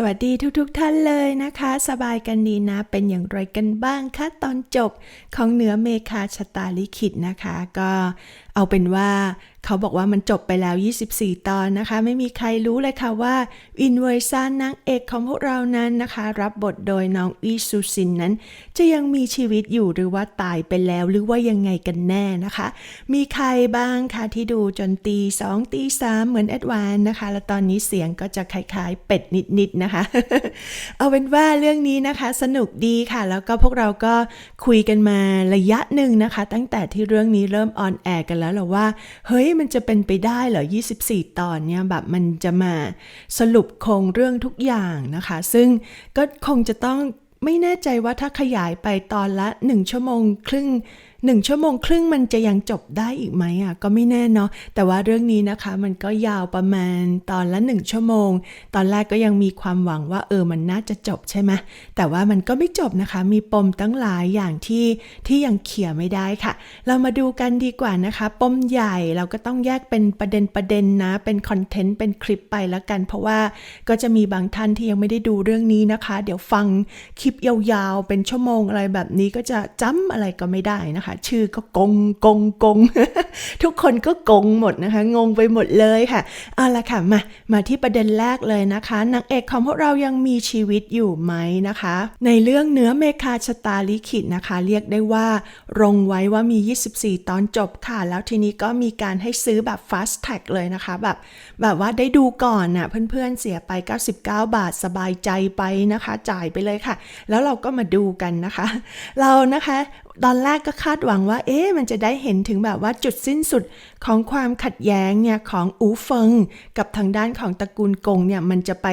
สวัสดีทุกๆทท่านเลยนะคะ สบายกันดีนะ เป็นอย่างไรกันบ้างคะตอนจบของเหนือเมคาชะตาลิขิตนะคะ ก็ เอาเป็นว่าเขาบอกว่ามันจบไปแล้ว 24 ตอนนะคะ ไม่มีใครรู้เลยค่ะว่าอินเวอร์ซันนางเอกของพวกเรานั้นนะคะ รับบทโดยน้องอีซูซินนั้น จะยังมีชีวิตอยู่หรือว่าตายไปแล้วหรือว่ายังไงกันแน่นะคะ มีใครบ้างคะที่ดูจนตีสองตีสามเหมือนแอดวานนะคะ แล้วตอนนี้เสียงก็จะคล้ายๆเป็ดนิดๆนะคะ เอาเป็นว่าเรื่องนี้นะคะสนุกดีค่ะ แล้วก็พวกเราก็คุยกันมาระยะหนึ่งนะคะ ตั้งแต่ที่เรื่องนี้เริ่มออนแอร์กันแล้วแหรอว่า เฮ้ยมันจะเป็นไปได้เหรอ 24 ตอนเนี่ยแบบมันจะมาสรุปโครงเรื่องทุกอย่างนะคะ ซึ่งก็คงจะต้องไม่แน่ใจว่าถ้าขยายไปตอนละ 1 ชั่วโมง ครึ่ง หนึ่งชั่วโมงครึ่งมันจะยังจบได้อีกไหมอะก็ไม่แน่เนาะแต่ว่าเรื่องนี้นะคะมันก็ยาวประมาณตอนละหนึ่งชั่วโมง ตอนแรกก็ยังมีความหวังว่าเออมันน่าจะจบใช่ไหมแต่ว่ามันก็ไม่จบนะคะ มีปมตั้งหลายอย่างที่ที่ยังเขี่ยไม่ได้ค่ะ เรามาดูกันดีกว่านะคะ ปมใหญ่เราก็ต้องแยกเป็นประเด็นประเด็นนะ เป็นคอนเทนต์เป็นคลิปไปแล้วกัน เพราะว่าก็จะมีบางท่านที่ยังไม่ได้ดูเรื่องนี้นะคะ เดี๋ยวฟังคลิปยาวๆเป็นชั่วโมงอะไรแบบนี้ก็จะจำอะไรก็ไม่ได้นะคะชื่อก็กงกงกง ทุกคนก็กงหมดนะคะ งงไปหมดเลยค่ะ เอาละค่ะ มา มาที่ประเด็นแรกเลยนะคะนางเอกของพวกเรายังมีชีวิตอยู่ไหมนะคะ ในเรื่องเนื้อเมคาชะตาลิขิตนะคะ เรียกได้ว่า รงไว้ว่ามี 24 ตอนจบค่ะ แล้วทีนี้ก็มีการให้ซื้อแบบ fast tag เลยนะคะแบบแบบว่าได้ดูก่อนน่ะเพื่อนๆเสียไป 99 บาทสบายใจไปนะคะ จ่ายไปเลยค่ะ แล้วเราก็มาดูกันนะคะ เรานะคะ ตอนแรกก็คาดหวังว่า เอ๊ะมันจะได้เห็นถึงแบบว่าจุดสิ้นสุดของความขัดแย้งเนี่ยของอูเฟิง กับทางด้านของตระกูลกงเนี่ยมันจะไป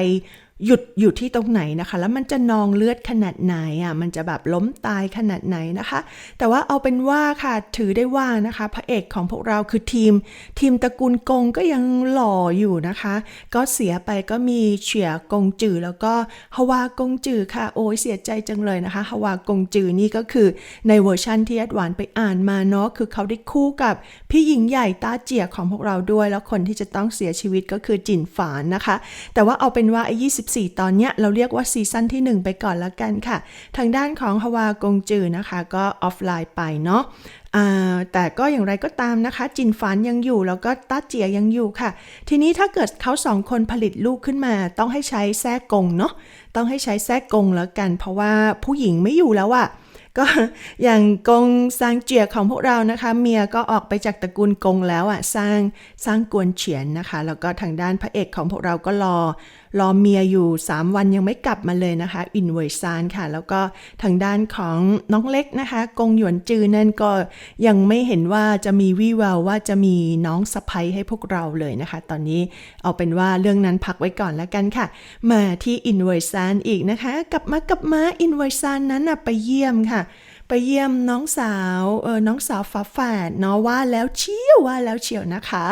หยุดอยู่ที่ตรงไหนนะคะ แล้วมันจะนองเลือดขนาดไหนอะมันจะแบบล้มตายขนาดไหนนะคะ แต่ว่าเอาเป็นว่าค่ะถือได้ว่านะคะ พระเอกของพวกเราคือทีม ทีมตระกูลกงก็ยังหล่ออยู่นะคะ ก็เสียไปก็มีเฉียกงจือแล้วก็ฮวากงจือค่ะ โอ้ยเสียใจจังเลยนะคะฮวากงจือนี่ก็คือในเวอร์ชั่นที่แอดวานไปอ่านมาเนาะคือเขาได้คู่กับพี่หญิงใหญ่ตาเจียของพวกเราด้วย แล้วคนที่จะต้องเสียชีวิตก็คือจินฝานนะคะ แต่ว่าเอาเป็นว่าไอ้24ตอนเนี้ยเราเรียกว่าซีซั่นที่ 1 ไปก่อนแล้วกันค่ะ ทางด้านของฮวากงจือนะคะ ก็ออฟไลน์ไปเนาะแต่ก็อย่างไรก็ตามนะคะ จินฟานยังอยู่แล้วก็ต้าเจียยังอยู่ค่ะ ทีนี้ถ้าเกิดเขาสองคนผลิตลูกขึ้นมา ต้องให้ใช้แท้กงเนาะต้องให้ใช้แท้กงแล้วกัน เพราะว่าผู้หญิงไม่อยู่แล้วอะก็อย่างกงซางเจียของพวกเรานะคะ เมียก็ออกไปจากตระกูลกงแล้วอะสร้างสร้างกวนเฉียนนะคะ แล้วก็ทางด้านพระเอกของพวกเราก็รอ รอเมียอยู่ 3 วันยังไม่กลับมาเลยนะคะอินเวอร์ซานค่ะ แล้วก็ทางด้านของน้องเล็กนะคะ กงหยวนจือนั่นก็ยังไม่เห็นว่าจะมีวี่แววว่าจะมีน้องสะพ้ยให้พวกเราเลยนะคะ ตอนนี้เอาเป็นว่าเรื่องนั้นพักไว้ก่อนแล้วกันค่ะ มาที่อินเวอร์ซานอีกนะคะ กลับมากลับมาอินเวอร์ซานนั้นไปเยี่ยมค่ะ ไปเยี่ยมน้องสาวเออน้องสาวฝาแฝดเนาะว่าแล้วเชี่ยวว่าแล้วเชี่ยวนะคะ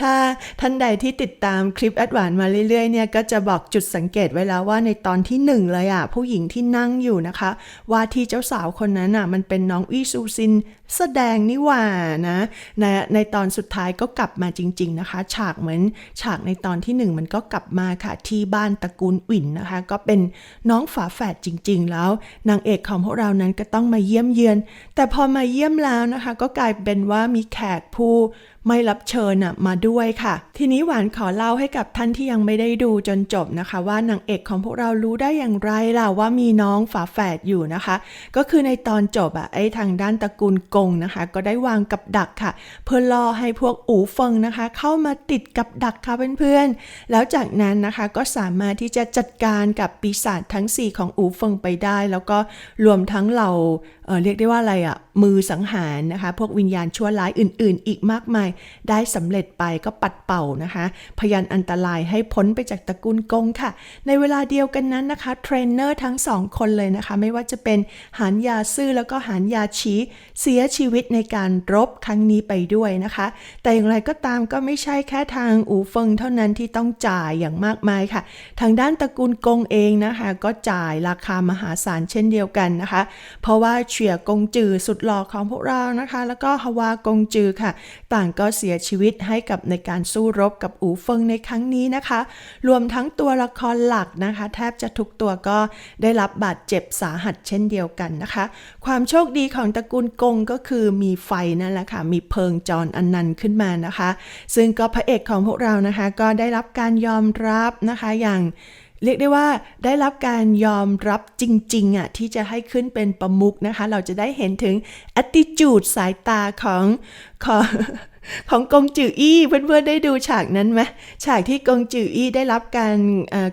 ถ้าท่านใดที่ติดตามคลิปแอดวานมาเรื่อยๆเนี่ยก็จะบอกจุดสังเกตไว้แล้วว่าในตอนที่หนึ่งเลยอะผู้หญิงที่นั่งอยู่นะคะ ว่าที่เจ้าสาวคนนั้นอะมันเป็นน้องอีซูซิน แสดงนี่หว่านะในในตอนสุดท้ายก็กลับมาจริง ๆนะคะ ฉากเหมือนฉากในตอนที่หนึ่งมันก็กลับมาค่ะที่บ้านตระกูลอุ่นนะคะ ก็เป็นน้องฝาแฝดจริง ๆ แล้ว นางเอกของพวกเรานั้นก็ต้องมาเยี่ยมเยือน แต่พอมาเยี่ยมแล้วนะคะ ก็กลายเป็นว่ามีแขกผู้ ไม่รับเชิญอะมาด้วยค่ะ ทีนี้หวานขอเล่าให้กับท่านที่ยังไม่ได้ดูจนจบนะคะ ว่านางเอกของพวกเรารู้ได้อย่างไรล่ะว่ามีน้องฝาแฝดอยู่นะคะ ก็คือในตอนจบอะไอ้ทางด้านตระกูลกงนะคะ ก็ได้วางกับดักค่ะ เพื่อล่อให้พวกอูเฟิงนะคะ เข้ามาติดกับดักค่ะเพื่อนๆแล้วจากนั้นนะคะก็สามารถที่จะจัดการกับปีศาจทั้ง 4 ของอูเฟิงไปได้ แล้วก็รวมทั้งเราเเรียกได้ว่าอะไรอะมือสังหารนะคะ พวกวิญญาณชั่วร้ายอื่น ๆ อีกมากมาย ได้สำเร็จไปก็ปัดเป่านะคะ พยานอันตรายให้พ้นไปจากตระกูลกงค่ะ ในเวลาเดียวกันนั้นนะคะเทรนเนอร์ทั้งสองคนเลยนะคะ ไม่ว่าจะเป็นหานยาซื่อแล้วก็หานยาชีเสียชีวิตในการรบครั้งนี้ไปด้วยนะคะ แต่อย่างไรก็ตามก็ไม่ใช่แค่ทางอูเฟิงเท่านั้นที่ต้องจ่ายอย่างมากมายค่ะ ทางด้านตระกูลกงเองนะคะ ก็จ่ายราคามหาศาลเช่นเดียวกันนะคะ เพราะว่าเฉียกงจือสุดหล่อของพวกเรานะคะ แล้วก็ฮวากงจือค่ะ ต่างก็เสียชีวิตให้กับในการสู้รบกับอูเฟิงในครั้งนี้นะคะ รวมทั้งตัวละครหลักนะคะ แทบจะทุกตัวก็ได้รับบาดเจ็บสาหัสเช่นเดียวกันนะคะ ความโชคดีของตระกูลกงก็คือมีไฟนั่นแหละค่ะ มีเพลิงจรอันนันขึ้นมานะคะ ซึ่งก็พระเอกของพวกเรานะคะ ก็ได้รับการยอมรับนะคะอย่าง เรียกได้ว่าได้รับการยอมรับจริงๆอะที่จะให้ขึ้นเป็นประมุขนะคะ เราจะได้เห็นถึง attitude สายตาของของของกงจืออี้เพื่อนๆได้ดูฉากนั้นไหมฉากที่กงจืออี้ได้รับการ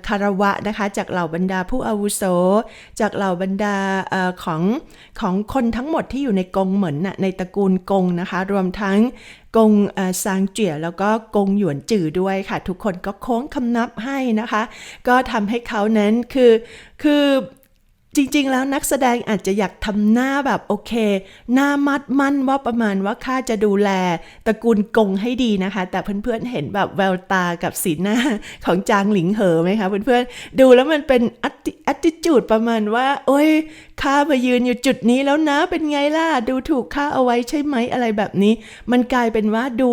คารวะนะคะ จากเหล่าบรรดาผู้อาวุโส จากเหล่าบรรดาของของคนทั้งหมดที่อยู่ในกงเหมือนน่ะในตระกูลกงนะคะ รวมทั้ง กงซางเจี๋ยแล้วก็กงหยวนจือด้วยค่ะ ทุกคนก็โค้งคำนับให้นะคะ ก็ทำให้เขานั้นคือคือจริงๆ แล้วนักแสดงอาจจะอยากทำหน้าแบบโอเค หน้ามัดมั่นว่าประมาณว่าข้าจะดูแลตระกูลกงให้ดีนะคะ แต่เพื่อนๆ เห็นแบบแววตากับสีหน้าของจางหลิงเหอไหมคะเพื่อนๆ ดูแล้วมันเป็น attitude ประมาณว่า โอ้ย ข้ามายืนอยู่จุดนี้แล้วนะเป็นไงล่ะ ดูถูกข้าเอาไว้ใช่ไหมอะไรแบบนี้ มันกลายเป็นว่าดู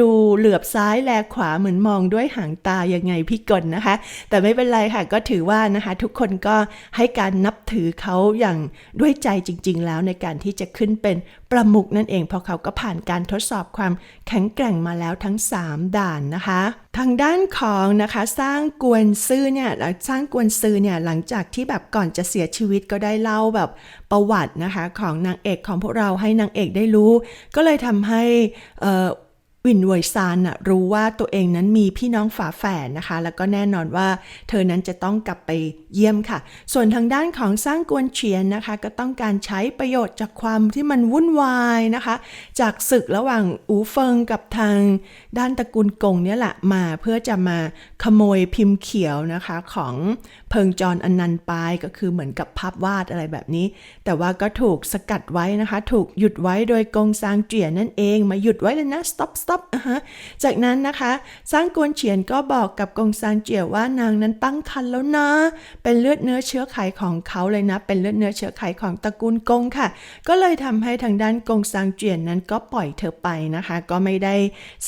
ดูเหลือบซ้ายแลขวาเหมือนมองด้วยหางตายังไงพี่กลนะคะ แต่ไม่เป็นไรค่ะก็ถือว่านะคะ ทุกคนก็ให้การนับถือเขาอย่างด้วยใจจริง ๆ แล้วในการที่จะขึ้นเป็นประมุกนั่นเองเพราะเขาก็ผ่านการทดสอบความแข็งแกร่งมาแล้วทั้ง 3 ด่านนะคะ ทางด้านของนะคะสร้างกวนซื่อเนี่ยหลังสร้างกวนซื่อเนี่ยหลังจากที่แบบก่อนจะเสียชีวิตก็ได้เล่าแบบประวัตินะคะของนางเอกของพวกเราให้นางเอกได้รู้ ก็เลยทำให้อ่อ วินเวยซานน่ะรู้ว่าตัวเองนั้นมีพี่น้องฝาแฝดนะคะ แล้วก็แน่นอนว่าเธอนั้นจะต้องกลับไปเยี่ยมค่ะ ส่วนทางด้านของสร้างกวนเฉียนนะคะ ก็ต้องการใช้ประโยชน์จากความที่มันวุ่นวายนะคะ จากศึกระหว่างอูเฟิงกับทางด้านตระกูลกงเนี่ยแหละมาเพื่อจะมาขโมยพิมพ์เขียวนะคะของ พิงจรอนันต์ปายก็คือเหมือนกับภาพวาดอะไรแบบนี้ แต่ว่าก็ถูกสกัดไว้นะคะ ถูกหยุดไว้โดยกงซางเจียนั่นเองมาหยุดไว้เลยนะ stop stop อะฮะจากนั้นนะคะสร้างกวนเฉียนก็บอกกับกงซางเจียว่านางนั้นตั้งครรภ์แล้วนะ เป็นเลือดเนื้อเชื้อไขของเขาเลยนะ เป็นเลือดเนื้อเชื้อไขของตระกูลกงค่ะ ก็เลยทำให้ทางด้านกงซางเจียนนั้นก็ปล่อยเธอไปนะคะ ก็ไม่ได้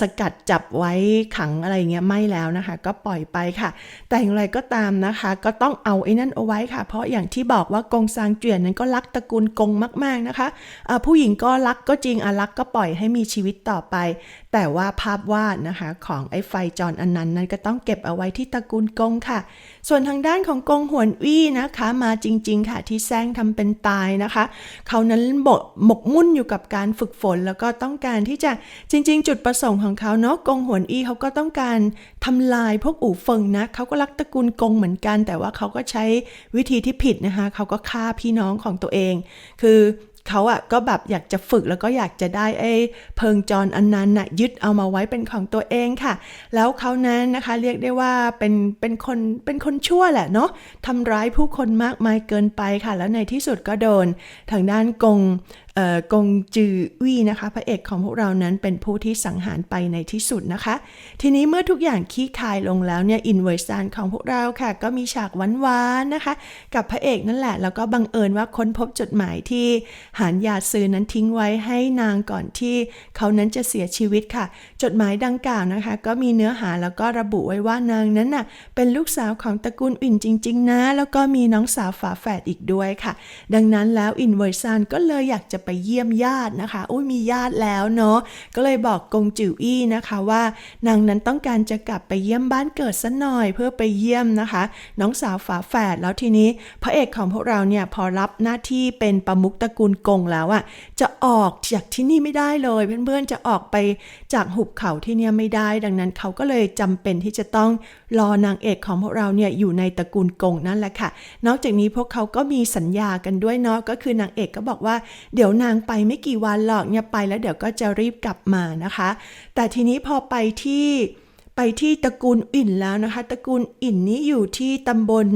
สกัดจับไว้ขังอะไรเงี้ยไม่แล้วนะคะ ก็ปล่อยไปค่ะ แต่อย่างไรก็ตามนะคะก็ต้องเอาไอ้นั่นเอาไว้ค่ะ เพราะอย่างที่บอกว่ากงซางเจียนนั้นก็รักตระกูลกงมาก ๆนะคะอ่าผู้หญิงก็รักก็จริงอะรักก็ปล่อยให้มีชีวิตต่อไป แต่ว่าภาพวาดนะคะของไอ้ไฟจรอันนั้นนั้นก็ต้องเก็บเอาไว้ที่ตระกูลกงค่ะ ส่วนทางด้านของกงหวนวี่นะคะ มาจริง ๆ ค่ะที่แซงทำเป็นตายนะคะ เขานั้นหมกหมกมุ่นอยู่กับการฝึกฝนแล้วก็ต้องการที่จะจริง ๆ จุดประสงค์ของเขาเนาะกงหวนอี้เขาก็ต้องการทำลายพวกอู่เฟิงนะเขาก็รักตระกูลกงเหมือนกันแต่ว่าเขาก็ใช้วิธีที่ผิดนะคะ เขาก็ฆ่าพี่น้องของตัวเอง คือเขาอะก็แบบอยากจะฝึกแล้วก็อยากจะได้ไอ้เพิงจรอันนั้นน่ะยึดเอามาไว้เป็นของตัวเองค่ะ แล้วเขานั้นนะคะเรียกได้ว่าเป็นเป็นคนเป็นคนชั่วแหละเนาะทำร้ายผู้คนมากมายเกินไปค่ะ แล้วในที่สุดก็โดน ทางด้านกง กงจือวี่นะคะ พระเอกของพวกเรานั้นเป็นผู้ที่สังหารไปในที่สุดนะคะ ทีนี้เมื่อทุกอย่างขี้คายลงแล้วเนี่ยอินเวอร์ซานของพวกเราค่ะ ก็มีฉากหวานๆนะคะ กับพระเอกนั่นแหละ แล้วก็บังเอิญว่าค้นพบจดหมายที่หานยาซือนั้นทิ้งไว้ให้นางก่อนที่เขานั้นจะเสียชีวิตค่ะ จดหมายดังกล่าวนะคะ ก็มีเนื้อหาแล้วก็ระบุไว้ว่านางนั้นน่ะเป็นลูกสาวของตระกูลอื่นจริง ๆ นะ แล้วก็มีน้องสาวฝาแฝดอีกด้วยค่ะ ดังนั้นแล้วอินเวอร์ซานก็เลยอยากจะไปเยี่ยมญาตินะคะอุ้ยมีญาติแล้วเนาะก็เลยบอกกงจิ๋วอี้นะคะว่านางนั้นต้องการจะกลับไปเยี่ยมบ้านเกิดสัหน่อยเพื่อไปเยี่ยมนะคะ น้องสาวฝาแฝดแล้วทีนี้พระเอกของพวกเราเนี่ยพอรับหน้าที่เป็นประมุขตระกูลกงแล้วอะจะออกจากที่นี่ไม่ได้เลย เพื่อนๆจะออกไปจากหุบเขาที่เนี่ยไม่ได้ ดังนั้นเขาก็เลยจำเป็นที่จะต้องรอนางเอกของพวกเราเนี่ยอยู่ในตระกูลกงนั่นแหละค่ะ นอกจากนี้พวกเขาก็มีสัญญากันด้วยเนาะก็คือนางเอกก็บอกว่าเดี๋ยวนางไปไม่กี่วันหรอกเนี่ยไปแล้วเดี๋ยวก็จะรีบกลับมานะคะ แต่ทีนี้พอไปที่ไปที่ตระกูลอินแล้วนะคะ ตระกูลอินนี้อยู่ที่ตำบล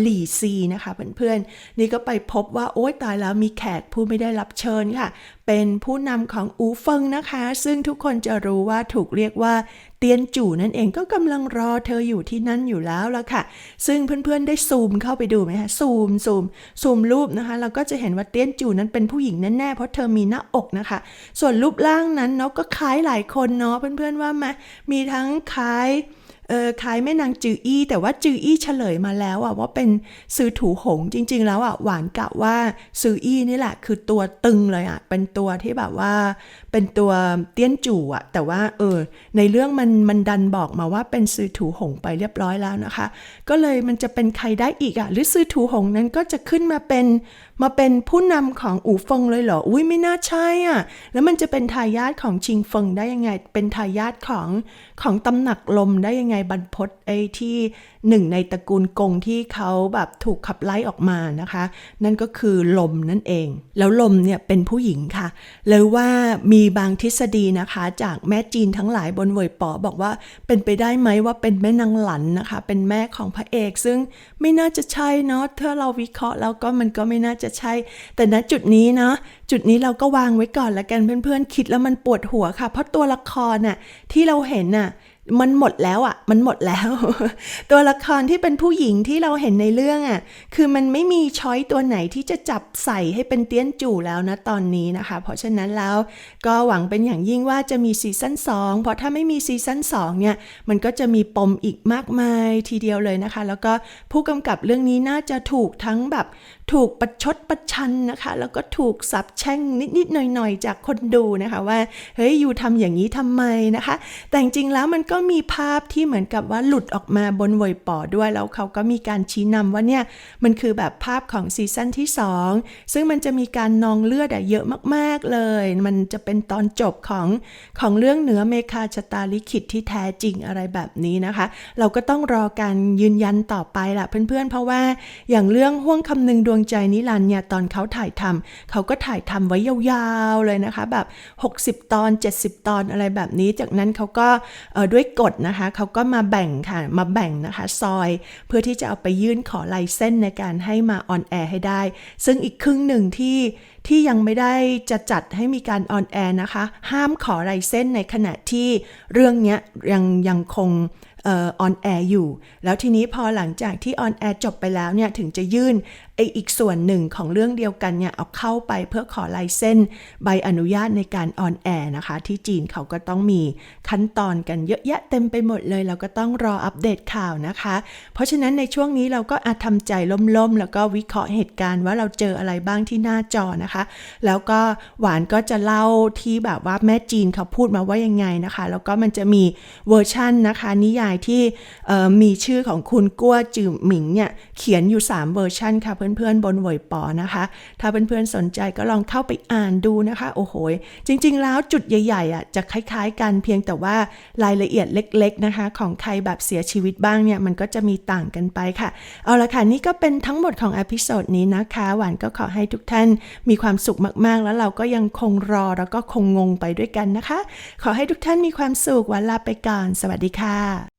หลี่ซีนะคะเพื่อนๆนี่ก็ไปพบว่าโอ๊ยตายแล้วมีแขกผู้ไม่ได้รับเชิญค่ะ เป็นผู้นำของอูเฟิงนะคะ ซึ่งทุกคนจะรู้ว่าถูกเรียกว่า เตียนจู่ นั่นเองก็กำลังรอเธออยู่ที่นั่นอยู่แล้วละค่ะ ซึ่งเพื่อนๆได้ซูมเข้าไปดูไหมคะซูมซูมซูมรูปนะคะ เราก็จะเห็นว่าเตียนจู่นั้นเป็นผู้หญิงแน่ๆเพราะเธอมีหน้าอกนะคะ ส่วนรูปร่างนั้นเนาะก็คล้ายหลายคนเนาะเพื่อนๆว่าไหมมีทั้งคล้าย เออคล้ายแม่นางจืออี้แต่ว่าจืออี้เฉลยมาแล้วอะว่าเป็นซือถูหงจริง ๆ แล้วอะหวานกะว่าซืออี้นี่แหละ คือตัวตึงเลยอะเป็นตัวที่แบบว่า เป็นตัวเตี้ยนจู่อะแต่ว่าเออในเรื่องมันมันดันบอกมาว่าเป็นซือถูหงไปเรียบร้อยแล้วนะคะ ก็เลยมันจะเป็นใครได้อีกอะหรือซือถูหงนั้นก็จะขึ้นมาเป็นมาเป็นผู้นำของอู่ฟงเลยเหรออุ้ยไม่น่าใช่อะแล้วมันจะเป็นทายาทของชิงเฟิงได้ยังไง เป็นทายาทของของตำหนักลมได้ยังไงบรรพตไอ้ที่หนึ่งในตระกูลกงที่เขาแบบถูกขับไล่ออกมานะคะ นั่นก็คือลมนั่นเอง แล้วลมเนี่ยเป็นผู้หญิงค่ะเลยว่ามีบางทฤษฎีนะคะจากแม่จีนทั้งหลายบนเวยป๋อบอกว่าเป็นไปได้ไหมว่าเป็นแม่นางหลันนะคะ เป็นแม่ของพระเอก ซึ่งไม่น่าจะใช่เนาะถ้าเราวิเคราะห์แล้วก็มันก็ไม่น่าจะใช่ แต่ณจุดนี้เนาะจุดนี้เราก็วางไว้ก่อนละกันเพื่อนๆ คิดแล้วมันปวดหัวค่ะ เพราะตัวละครน่ะที่เราเห็นน่ะ มันหมดแล้วอะ่ะ มันหมดแล้ว ตัวละครที่เป็นผู้หญิงที่เราเห็นในเรื่องอะ่ะ คือมันไม่มีช้อยตัวไหนที่จะจับใส่ให้เป็นเตี้ยนจู่แล้วนะตอนนี้นะคะ เพราะฉะนั้นแล้วก็หวังเป็นอย่างยิ่งว่าจะมีซีซั่น2เพราะถ้าไม่มีซีซั่น2เนี่ย มันก็จะมีปมอีกมากมายทีเดียวเลยนะคะ แล้วก็ผู้กำกับเรื่องนี้น่าจะถูกทั้งแบบ ถูกประชดประชันนะคะ แล้วก็ถูกสับแช่งนิดๆหน่อยๆ จากคนดูนะคะว่าเฮ้ยอยู่ทำอย่างนี้ทำไมนะคะ แต่จริงๆแล้วมันก็มีภาพที่เหมือนกับว่าหลุดออกมาบนเวยปอด้วยแล้วเขาก็มีการชี้นำว่าเนี่ยมันคือแบบภาพของซีซั่นที่ 2 ซึ่งมันจะมีการนองเลือดอะเยอะมากๆเลย มันจะเป็นตอนจบของของเรื่องเหนือเมคาชะตาลิขิตที่แท้จริงอะไรแบบนี้นะคะ เราก็ต้องรอการยืนยันต่อไปล่ะเพื่อนๆ เพราะว่าอย่างเรื่องห่วงคำนึงดวงใจนิรันเนี่ยตอนเขาถ่ายทำเขาก็ถ่ายทำไว้ยาวๆเลยนะคะ แบบ 60 ตอน 70 ตอนอะไรแบบนี้ จากนั้นเขาก็ด้วยกฎนะคะเขาก็มาแบ่งค่ะมาแบ่งนะคะซอยเพื่อที่จะเอาไปยื่นขอลายเส้นในการให้มาออนแอร์ให้ได้ ซึ่งอีกครึ่งหนึ่งที่ที่ยังไม่ได้จะจัดให้มีการออนแอร์นะคะ ห้ามขอลายเส้นในขณะที่เรื่องนี้ยังยังคง ออนแอร์อยู่ แล้วทีนี้พอหลังจากที่ออนแอร์จบไปแล้วเนี่ยถึงจะยื่นไออีกส่วนหนึ่งของเรื่องเดียวกันเนี่ยเอาเข้าไปเพื่อขอลายเส้น ใบอนุญาตในการออนแอร์นะคะ ที่จีนเขาก็ต้องมีขั้นตอนกันเยอะแยะเต็มไปหมดเลย เราก็ต้องรออัปเดตข่าวนะคะ เพราะฉะนั้นในช่วงนี้เราก็อาจทำใจล่มๆ แล้วก็วิเคราะห์เหตุการณ์ว่าเราเจออะไรบ้างที่หน้าจอนะคะ แล้วก็หวานก็จะเล่าที่แบบว่าแม่จีนเขาพูดมาว่ายังไงนะคะ แล้วก็มันจะมีเวอร์ชั่นนะคะนิยายที่มีชื่อของคุณกัวจือหมิงเนี่ยเขียนอยู่ 3 เวอร์ชันค่ะเพื่อนๆ บนเวยปอนะคะ ถ้าเพื่อนๆสนใจก็ลองเข้าไปอ่านดูนะคะ โอ้โห จริงๆ แล้วจุดใหญ่ๆอะจะคล้ายๆ กันเพียงแต่ว่ารายละเอียดเล็กๆนะคะ ของใครแบบเสียชีวิตบ้างเนี่ยมันก็จะมีต่างกันไปค่ะ เอาละค่ะ นี่ก็เป็นทั้งหมดของอพิโซดนี้นะคะ หวานก็ขอให้ทุกท่านมีความสุขมากๆ แล้วเราก็ยังคงรอแล้วก็คงงงไปด้วยกันนะคะ ขอให้ทุกท่านมีความสุขหวานลาไปก่อน สวัสดีค่ะ